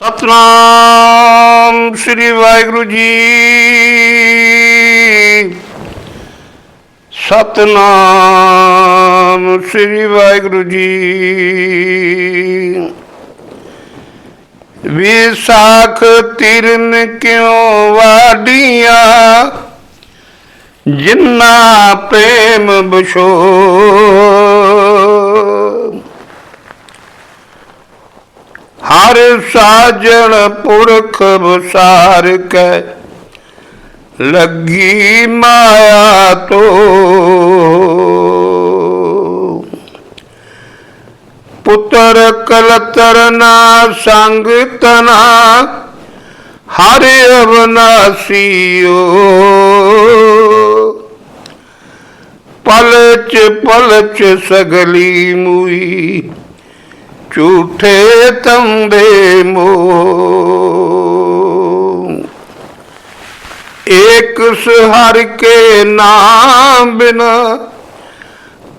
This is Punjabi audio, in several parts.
ਸਤਨਾਮ ਸ੍ਰੀ ਵਾਹਿਗੁਰੂ ਜੀ। ਸਤਨਾਮ, ਸ੍ਰੀ ਵਾਹਿਗੁਰੂ ਜੀ। ਵਿਸਾਖ ਤਿਰਨ ਕਿਉ ਵਾਡੀਆਂ ਜਿੰਨਾ ਪ੍ਰੇਮ ਬਸ਼ੋ ਹਰ ਸਾਜਣ ਪੁਰਖ ਬਸਾਰ ਕੈ, ਲੱਗੀ ਮਾਇਆ ਤੋ। ਪੁੱਤਰ ਕਲਤਰ ਨਾ ਸੰਗ ਤਨਾ, ਹਰ ਅਵਨਾਸੀਓ ਪਲਚ ਪਲਚ ਸਗਲੀ ਮੂਈ ਝੂਠੇ ਤੰਦੇ ਮੋ ਏਕ ਹਰ ਕੇ ਨਾਮ ਬਿਨਾ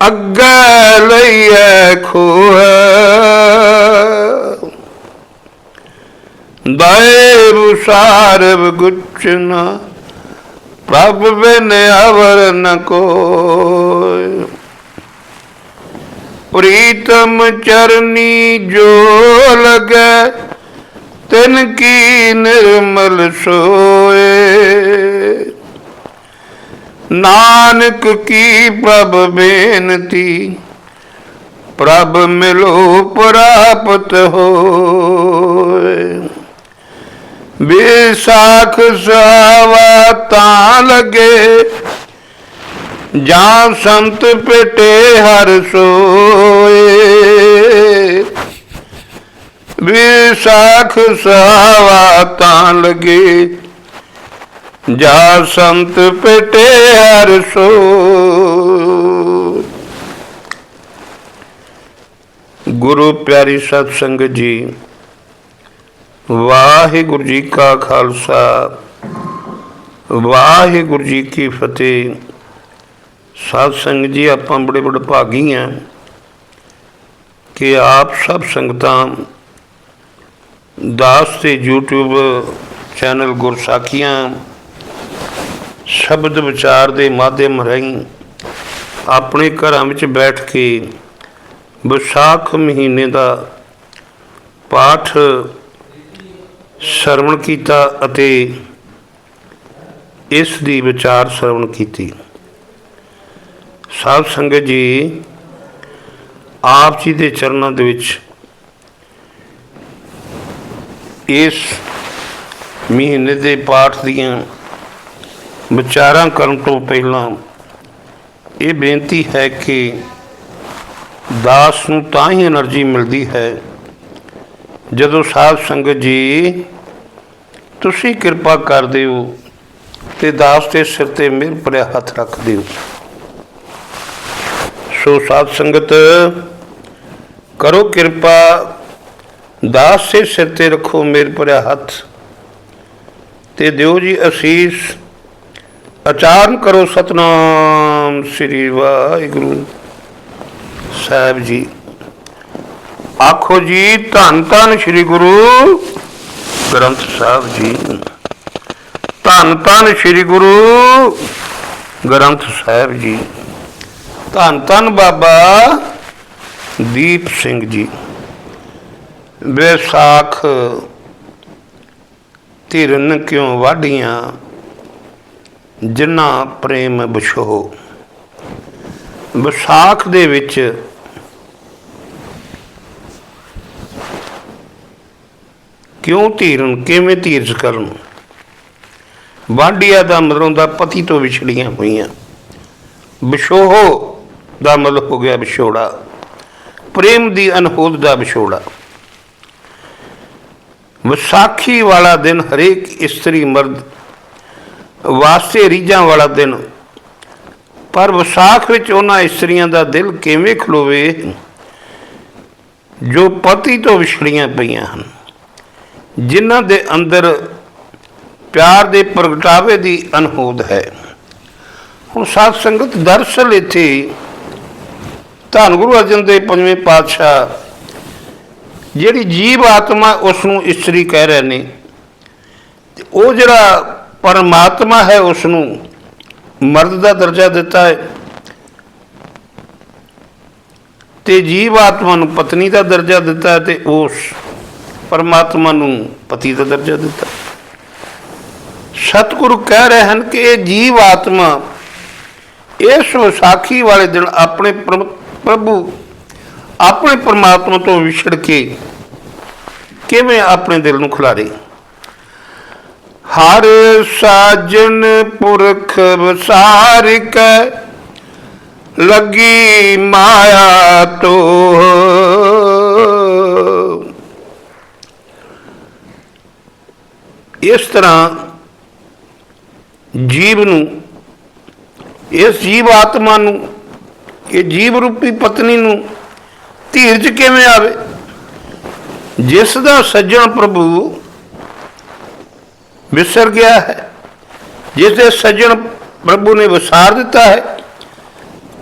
ਅੱਗੇ ਲਈਐ ਖੋਹ। ਦਾਇਬ ਸਾਰਬ ਗੁਚਨਾ ਪ੍ਰਭ ਬਿਨ ਅਵਰ ਨ ਕੋਇ। ਪ੍ਰੀਤਮ ਚਰਨੀ ਜੋ ਲਗੈ, ਤਿਨ ਕੀ ਨਿਰਮਲ ਸੋਏ। ਨਾਨਕ ਕੀ ਪ੍ਰਭ ਬੇਨਤੀ, ਪ੍ਰਭ ਮਿਲੋ ਪ੍ਰਾਪਤ ਹੋਏ। ਵਿਸਾਖ ਸਾਵਾ ਤਾਂ ਲਗੇ ਜਾਂ ਸੰਤ ਪਟੇ ਹਰ ਸੋਏ। ਵਿਸਾਖ ਸਾਵਾ ਤਾਂ ਲਗੇ। ਜਾਂ ਸੰਤ ਪਟੇ ਹਰ ਸੋ ਗੁਰੂ ਪਿਆਰੀ ਸਤ ਸੰਗਤ ਜੀ, ਵਾਹਿਗੁਰੂ ਜੀ ਕਾ ਖਾਲਸਾ, ਵਾਹਿਗੁਰੂ ਜੀ ਕੀ ਫਤਿਹ। ਸਾਧ ਸੰਗਤ ਜੀ, ਆਪਾਂ ਬੜੇ ਬੜੇ ਭਾਗੀ ਹਾਂ ਕਿ ਆਪ ਸਭ ਸੰਗਤਾਂ ਦਾਸ ਤੇ YouTube ਚੈਨਲ ਗੁਰਸਾਖੀਆਂ ਸ਼ਬਦ ਵਿਚਾਰ ਦੇ ਮਾਧਿਅਮ ਰਾਹੀਂ ਆਪਣੇ ਘਰਾਂ ਵਿੱਚ ਬੈਠ ਕੇ ਵਿਸਾਖ ਮਹੀਨੇ ਦਾ ਪਾਠ ਸਰਵਣ ਕੀਤਾ ਅਤੇ ਇਸ ਦੀ ਵਿਚਾਰ ਸਰਵਣ ਕੀਤੀ। ਸਾਧ ਸੰਗਤ ਜੀ, ਆਪ ਜੀ ਦੇ ਚਰਨਾਂ ਦੇ ਵਿੱਚ ਇਸ ਮਹੀਨੇ ਦੇ ਪਾਠ ਦੀਆਂ ਵਿਚਾਰਾਂ ਕਰਨ ਤੋਂ ਪਹਿਲਾਂ ਇਹ ਬੇਨਤੀ ਹੈ ਕਿ ਦਾਸ ਨੂੰ ਤਾਂ ਹੀ એનર્ਜੀ ਮਿਲਦੀ ਹੈ ਜਦੋਂ ਸਾਧ ਸੰਗਤ ਜੀ, ਤੁਸੀਂ ਕਿਰਪਾ ਕਰਦੇ ਹੋ ਤੇ ਦਾਸ ਦੇ ਸਿਰ ਤੇ ਮਿਹਰ ਭਰਿਆ ਹੱਥ ਰੱਖਦੇ ਹੋ। ਸੋ ਸਾਧ ਸੰਗਤ, ਕਰੋ ਕਿਰਪਾ, ਦਾਸ ਦੇ ਸਿਰ ਤੇ ਰੱਖੋ ਮੇਰ ਭਰਿਆ ਹੱਥ, ਤੇ ਦਿਓ ਜੀ ਅਸੀਸ, ਆਚਾਰਨ ਕਰੋ ਸਤਨਾਮ ਸ੍ਰੀ ਵਾਹਿਗੁਰੂ ਸਾਹਿਬ ਜੀ। ਆਖੋ ਜੀ, ਧੰਨ ਧੰਨ ਸ੍ਰੀ ਗੁਰੂ ਗ੍ਰੰਥ ਸਾਹਿਬ ਜੀ। ਧੰਨ ਧੰਨ ਸ੍ਰੀ ਗੁਰੂ ਗ੍ਰੰਥ ਸਾਹਿਬ ਜੀ। ਧੰਨ ਧੰਨ ਬਾਬਾ ਦੀਪ ਸਿੰਘ ਜੀ। ਵਿਸਾਖ ਧਿਰਨ ਕਿਉਂ ਵਾਢੀਆਂ, ਜਿਨ੍ਹਾਂ ਪ੍ਰੇਮ ਬਿਛੋ ਵਿਸਾਖ ਦੇ ਵਿੱਚ ਕਿਉਂ ਧੀਰਨ, ਕਿਵੇਂ ਧੀਰਜ ਕਰਨ? ਵਾਢੀਆਂ ਦਾ ਮਤਲਬ ਦਾ ਪਤੀ ਤੋਂ ਵਿਛੜੀਆਂ ਹੋਈਆਂ। ਵਿਛੋਹ ਦਾ ਮਤਲਬ ਹੋ ਗਿਆ ਵਿਛੋੜਾ। ਪ੍ਰੇਮ ਦੀ ਅਨਹੋਦ ਦਾ ਵਿਛੋੜਾ। ਵਿਸਾਖੀ ਵਾਲਾ ਦਿਨ ਹਰੇਕ ਇਸਤਰੀ ਮਰਦ, ਵਾਸਤੇ ਰੀਝਾਂ ਵਾਲਾ ਦਿਨ। ਪਰ ਵਿਸਾਖ ਵਿੱਚ ਉਹਨਾਂ ਇਸਤਰੀਆਂ ਦਾ ਦਿਲ ਕਿਵੇਂ ਖਲੋਵੇ, ਜੋ ਪਤੀ ਤੋਂ ਵਿਛੜੀਆਂ ਪਈਆਂ ਹਨ। ਜਿਨ੍ਹਾਂ ਦੇ ਅੰਦਰ ਪਿਆਰ ਦੇ ਪ੍ਰਗਟਾਵੇ ਦੀ ਅਨਹੋਦ ਹੈ। ਹੁਣ ਸਾਧ ਸੰਗਤ ਦਰਸਲ ਇੱਥੇ ਧੰਨ ਗੁਰੂ ਅਰਜਨ ਦੇ ਪੰਜਵੇਂ ਪਾਤਸ਼ਾਹ, ਜਿਹੜੀ ਜੀਵ ਆਤਮਾ ਉਸ ਨੂੰ ਇਸਤਰੀ ਕਹਿ ਰਹੇ ਨੇ, ਤੇ ਉਹ ਜਿਹੜਾ ਪਰਮਾਤਮਾ ਹੈ ਉਸ ਨੂੰ ਮਰਦ ਦਾ ਦਰਜਾ ਦਿੱਤਾ ਹੈ, ਤੇ ਜੀਵ ਆਤਮਾ ਨੂੰ ਪਤਨੀ ਦਾ ਦਰਜਾ ਦਿੱਤਾ ਹੈ, ਤੇ ਉਸ ਪਰਮਾਤਮਾ ਨੂੰ ਪਤੀ ਦਾ ਦਰਜਾ ਦਿੱਤਾ ਸਤਿਗੁਰੂ ਕਹਿ ਰਹੇ ਹਨ ਕਿ ਇਹ ਜੀਵ ਆਤਮਾ ਇਸ ਵਿਸਾਖੀ ਵਾਲੇ ਦਿਨ ਆਪਣੇ ਪ੍ਰਮ- ਪ੍ਰਭੂ, ਆਪਣੇ ਪਰਮਾਤਮਾ ਤੋਂ ਵਿਛੜ ਕੇ ਕਿਵੇਂ ਆਪਣੇ ਦਿਲ ਨੂੰ ਖਿਲਾਰੇ? ਹਰ ਸਾਜਨ ਪੁਰਖ ਵਸਾਰਿਕ ਲੱਗੀ ਮਾਇਆ ਤੋ। ਇਸ ਤਰ੍ਹਾਂ ਜੀਵ ਨੂੰ, ਇਸ ਜੀਵ ਆਤਮਾ ਨੂੰ ਇਹ ਜੀਵ ਰੂਪੀ ਪਤਨੀ ਨੂੰ ਧੀਰਜ ਕਿਵੇਂ ਆਵੇ? ਜਿਸ ਦਾ ਸੱਜਣ ਪ੍ਰਭੂ ਵਿਸਰ ਗਿਆ ਹੈ, ਜਿਸ ਦੇ ਸੱਜਣ ਪ੍ਰਭੂ ਨੇ ਵਿਸਾਰ ਦਿੱਤਾ ਹੈ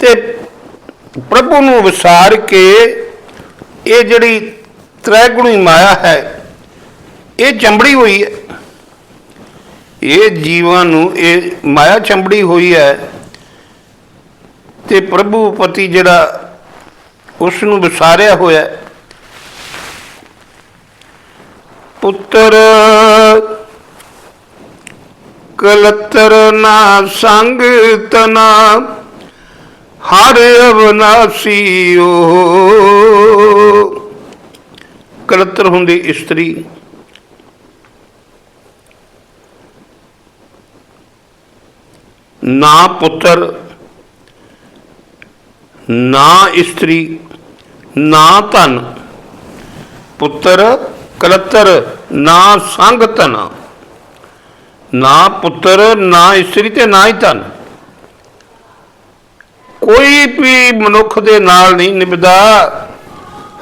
ਤੇ ਪ੍ਰਭੂ ਨੂੰ ਵਿਸਾਰ ਕੇ ਇਹ ਜਿਹੜੀ ਤ੍ਰੈਗੁਣੀ ਮਾਇਆ ਹੈ, ਇਹ ਚੰਬੜੀ ਹੋਈ ਹੈ। ਇਹ ਜੀਵਾਂ ਨੂੰ, ਇਹ ਮਾਇਆ ਚੰਬੜੀ ਹੋਈ ਹੈ। ਤੇ ਪ੍ਰਭੂ ਪਤੀ ਜਿਹੜਾ ਉਸ ਨੂੰ ਵਿਸਾਰਿਆ ਹੋਇਆ ਪੁੱਤਰ, ਕਲਤਰ ਨਾ ਸੰਗ ਤਨਾ, ਹਰ ਅਵਨਾਸੀਓ ਕਲਤਰ ਹੁੰਦੀ ਇਸਤਰੀ। ਨਾ ਪੁੱਤਰ ਨਾ ਇਸਤਰੀ, ਨਾ ਧਨ। ਪੁੱਤਰ ਕਲਤਰ, ਨਾ ਸੰਗ ਧਨ। ਨਾ ਪੁੱਤਰ, ਨਾ ਇਸਤਰੀ ਤੇ ਨਾ ਹੀ ਧਨ। ਕੋਈ ਵੀ ਮਨੁੱਖ ਦੇ ਨਾਲ ਨਹੀਂ ਨਿਭਦਾ,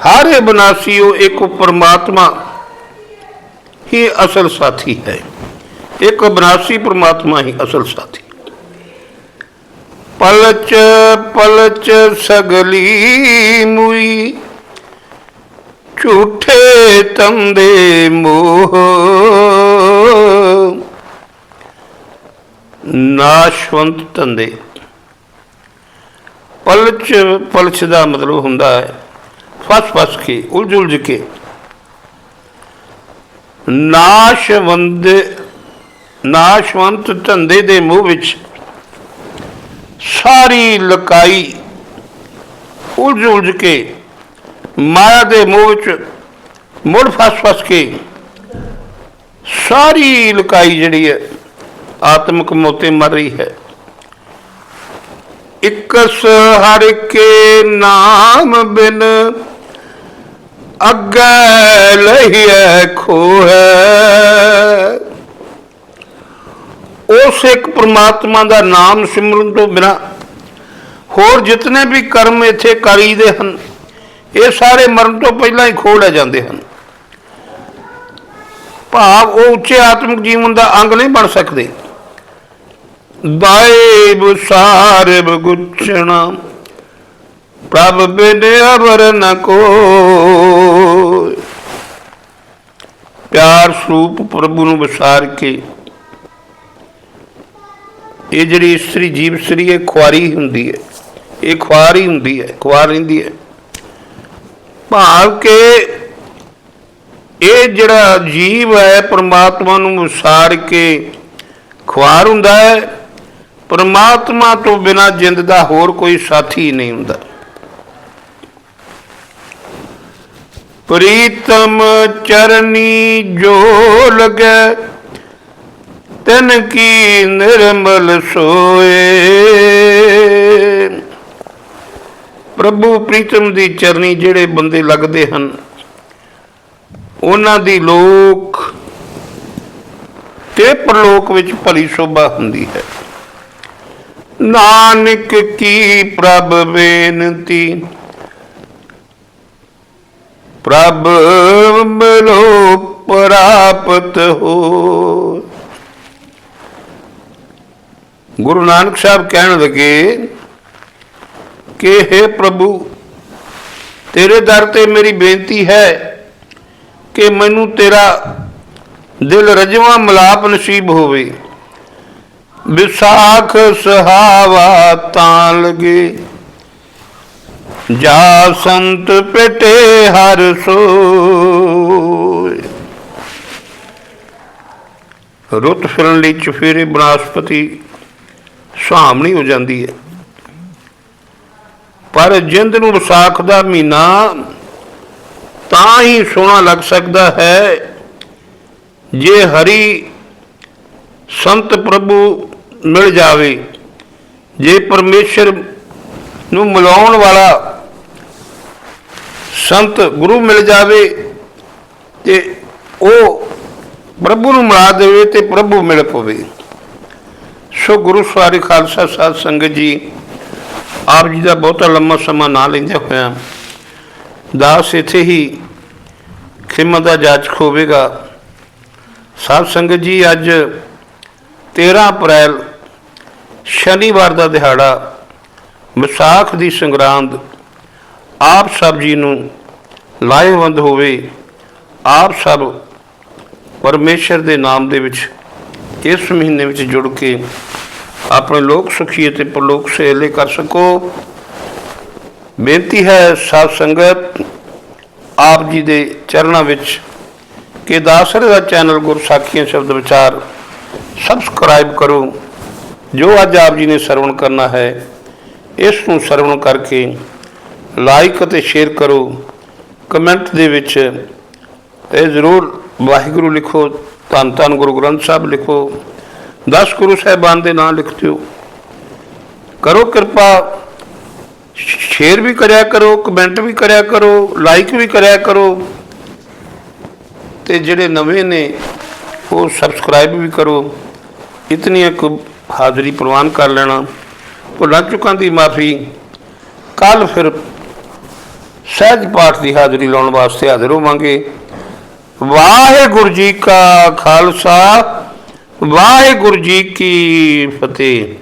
ਹਰ ਬਨਾਸੀ ਉਹ ਇੱਕ ਪਰਮਾਤਮਾ। ਹੀ ਅਸਲ ਸਾਥੀ ਹੈ। ਇੱਕ ਬਨਾਸੀ ਪਰਮਾਤਮਾ ਹੀ ਅਸਲ ਸਾਥੀ। ਪਲਚ ਪਲਚ ਸਗਲੀ ਮੁਈ। ਝੂਠੇ ਤੰਦੇ ਮੋਹ। ਨਾਸ਼ਵੰਤ ਤੰਦੇ। ਪਲਚ ਪਲਚ ਦਾ ਮਤਲਬ ਹੁੰਦਾ ਹੈ, ਫਸ ਫਸ ਕੇ, ਉਲਝ ਉਲਝ ਕੇ। ਨਾਸ਼ਵੰਦ, ਨਾਸ਼ਵੰਤ ਧੰਦੇ ਦੇ ਮੂੰਹ ਵਿੱਚ ਸਾਰੀ ਲਕਾਈ ਉਲਝ ਉਲਝ ਕੇ ਮਾਇਆ ਦੇ ਮੋਹ ਵਿੱਚ ਮੁੜ ਫਸ ਫਸ ਕੇ ਸਾਰੀ ਲਕਾਈ ਜਿਹੜੀ ਹੈ, ਆਤਮਿਕ ਮੋਤੇ ਮਰ ਰਹੀ ਹੈ। ਇਕਸ ਹਰ ਕੇ ਨਾਮ ਬਿਨ ਅੱਗੇ ਲਹੀਐ ਖੋਹੈ। ਉਸ ਇੱਕ ਪ੍ਰਮਾਤਮਾ ਦਾ ਨਾਮ ਸਿਮਰਨ ਤੋਂ ਬਿਨਾ ਹੋਰ ਜਿਤਨੇ ਵੀ ਕਰਮ ਇੱਥੇ ਕਰੀਦੇ ਹਨ, ਇਹ ਸਾਰੇ ਮਰਨ ਤੋਂ ਪਹਿਲਾਂ ਹੀ ਖੋਹ ਜਾਂਦੇ ਹਨ। ਭਾਵ ਉਹ ਉੱਚੇ ਆਤਮਿਕ ਜੀਵਨ ਦਾ ਅੰਗ ਨਹੀਂ ਬਣ ਸਕਦੇ। ਦਾਏ ਬੁਸਾਰਬ ਗੁਚਣਾ ਪ੍ਰਭ ਬਿਨ ਅਵਰ ਨ ਕੋ ਪਿਆਰ ਸਰੂਪ ਪ੍ਰਭੂ ਨੂੰ ਵਿਸਾਰ ਕੇ ਇਹ ਜਿਹੜੀ ਇਸਤਰੀ ਜੀਵ, ਸਰੀ ਇਹ ਖੁਆਰੀ ਹੁੰਦੀ ਹੈ, ਇਹ ਖੁਆਰ ਹੀ ਹੁੰਦੀ ਹੈ, ਖੁਆਰ ਰਹਿੰਦੀ ਹੈ। ਭਾਵ ਕਿ ਇਹ ਜਿਹੜਾ ਜੀਵ ਹੈ, ਪ੍ਰਮਾਤਮਾ ਨੂੰ ਵਿਸਾਰ ਕੇ ਖੁਆਰ ਹੁੰਦਾ ਹੈ। ਪ੍ਰਮਾਤਮਾ ਤੋਂ ਬਿਨਾ ਜਿੰਦ ਦਾ ਹੋਰ ਕੋਈ ਸਾਥੀ ਨਹੀਂ ਹੁੰਦਾ। ਪ੍ਰੀਤਮ ਚਰਨੀ ਜੋ ਲਗੈ ਤਨ ਕੀ ਨਿਰਮਲ ਸੋਏ। ਪ੍ਰਭੂ ਪ੍ਰੀਤਮ ਦੀ ਚਰਨੀ ਜਿਹੜੇ ਬੰਦੇ ਲੱਗਦੇ ਹਨ, ਉਹਨਾਂ ਦੀ ਲੋਕ ਤੇ ਪਰਲੋਕ ਵਿੱਚ ਭਲੀ ਸ਼ੋਭਾ ਹੁੰਦੀ ਹੈ। ਨਾਨਕ ਕੀ ਪ੍ਰਭ ਬੇਨਤੀ, ਪ੍ਰਭ ਮਿਲੋ ਪ੍ਰਾਪਤ ਹੋ। ਗੁਰੂ ਨਾਨਕ ਸਾਹਿਬ ਕਹਿਣ ਲੱਗੇ ਕਿ हे ਪ੍ਰਭੂ, ਤੇਰੇ ਦਰ ਤੇ ਮੇਰੀ ਬੇਨਤੀ ਹੈ ਕਿ ਮੈਨੂੰ ਤੇਰਾ ਦਿਲ ਰਜਵਾ ਮਲਾਪ ਨਸੀਬ ਹੋਵੇ। ਵਿਸਾਖ ਸਹਾਵਾ ਤਾਂ ਲਗੇ। ਜਾ ਸੰਤ ਪਟੇ ਹਰ ਸੋਏ। ਰੁੱਤ ਫਿਰਨ ਲਈ ਚਫੇਰੇ ਬਨਾਸਪਤੀ ਸੁਹਾਵਣੀ ਹੋ ਜਾਂਦੀ ਹੈ। ਪਰ ਜਿੰਦ ਨੂੰ ਵਿਸਾਖ ਦਾ ਮਹੀਨਾ ਤਾਂ ਹੀ ਸੋਹਣਾ ਲੱਗ ਸਕਦਾ ਹੈ ਜੇ ਹਰੀ ਸੰਤ ਪ੍ਰਭੂ ਮਿਲ ਜਾਵੇ। ਜੇ ਪਰਮੇਸ਼ਰ ਨੂੰ ਮਿਲਾਉਣ ਵਾਲਾ ਸੰਤ ਗੁਰੂ ਮਿਲ ਜਾਵੇ ਤੇ ਉਹ ਪ੍ਰਭੂ ਨੂੰ ਮਿਲਾ ਦੇਵੇ ਤੇ ਪ੍ਰਭੂ ਮਿਲ ਪਵੇ। ਸੋ ਗੁਰੂ ਸਵਾਰੀ ਖਾਲਸਾ ਸਾਧ ਸੰਗਤ ਜੀ। ਆਪ ਜੀ ਦਾ ਬਹੁਤਾ ਲੰਮਾ ਸਮਾਂ ਨਾ ਲੈਂਦੇ ਹੋਇਆ ਦਾਸ ਇੱਥੇ ਹੀ ਖਿਮਤ ਦਾ ਜਾਚਕ ਹੋਵੇਗਾ ਸਾਧ ਸੰਗਤ ਜੀ, ਅੱਜ 13 ਅਪ੍ਰੈਲ, ਸ਼ਨੀਵਾਰ ਦਾ ਦਿਹਾੜਾ ਵਿਸਾਖ ਦੀ ਸੰਗਰਾਂਦ ਆਪ ਸਭ ਜੀ ਨੂੰ ਲਾਹੇਵੰਦ ਹੋਵੇ। ਆਪ ਸਭ ਪਰਮੇਸ਼ਰ ਦੇ ਨਾਮ ਦੇ ਵਿੱਚ ਇਸ ਮਹੀਨੇ ਵਿੱਚ ਜੁੜ ਕੇ ਆਪਣੇ ਲੋਕ ਸੁਖੀ ਅਤੇ ਪ੍ਰਲੋਕ ਸੇਲੇ ਕਰ ਸਕੋ। ਬੇਨਤੀ ਹੈ ਸਾਧ ਸੰਗਤ, ਆਪ ਜੀ ਦੇ ਚਰਨਾਂ ਵਿੱਚ ਕਿ ਦਾਸਰੇ ਦਾ ਚੈਨਲ ਗੁਰਸਾਖੀਆਂ ਸ਼ਬਦ ਵਿਚਾਰ ਸਬਸਕ੍ਰਾਈਬ ਕਰੋ, ਜੋ ਅੱਜ ਆਪ ਜੀ ਨੇ ਸਰਵਣ ਕਰਨਾ ਹੈ, ਇਸ ਨੂੰ ਸਰਵਣ ਕਰਕੇ ਲਾਈਕ ਅਤੇ ਸ਼ੇਅਰ ਕਰੋ। ਕਮੈਂਟ ਦੇ ਵਿੱਚ ਇਹ ਜ਼ਰੂਰ ਵਾਹਿਗੁਰੂ ਲਿਖੋ, ਧੰਨ ਧੰਨ ਗੁਰੂ ਗ੍ਰੰਥ ਸਾਹਿਬ ਲਿਖੋ। 10 ਗੁਰੂ ਸਾਹਿਬਾਨ ਦੇ ਨਾਂ ਲਿਖ ਦਿਓ। ਕਰੋ ਕਿਰਪਾ, ਸ਼ੇਅਰ ਵੀ ਕਰਿਆ ਕਰੋ, ਕਮੈਂਟ ਵੀ ਕਰਿਆ ਕਰੋ, ਲਾਈਕ ਵੀ ਕਰਿਆ ਕਰੋ। ਤੇ ਜਿਹੜੇ ਨਵੇਂ ਨੇ, ਉਹ ਸਬਸਕ੍ਰਾਈਬ ਵੀ ਕਰੋ। ਇਤਨੀ ਕੁ ਹਾਜ਼ਰੀ ਪ੍ਰਵਾਨ ਕਰ ਲੈਣਾ। ਭੁੱਲਾਂ ਚੁੱਕਾਂ ਦੀ ਮਾਫੀ। ਕੱਲ ਫਿਰ ਸਹਿਜ ਪਾਠ ਦੀ ਹਾਜ਼ਰੀ ਲਾਉਣ ਵਾਸਤੇ ਹਾਜ਼ਰ ਹੋਵਾਂਗੇ। ਵਾਹਿਗੁਰੂ ਜੀ ਕਾ ਖਾਲਸਾ। ਵਾਹਿਗੁਰੂ ਜੀ ਕੀ ਫਤਿਹ।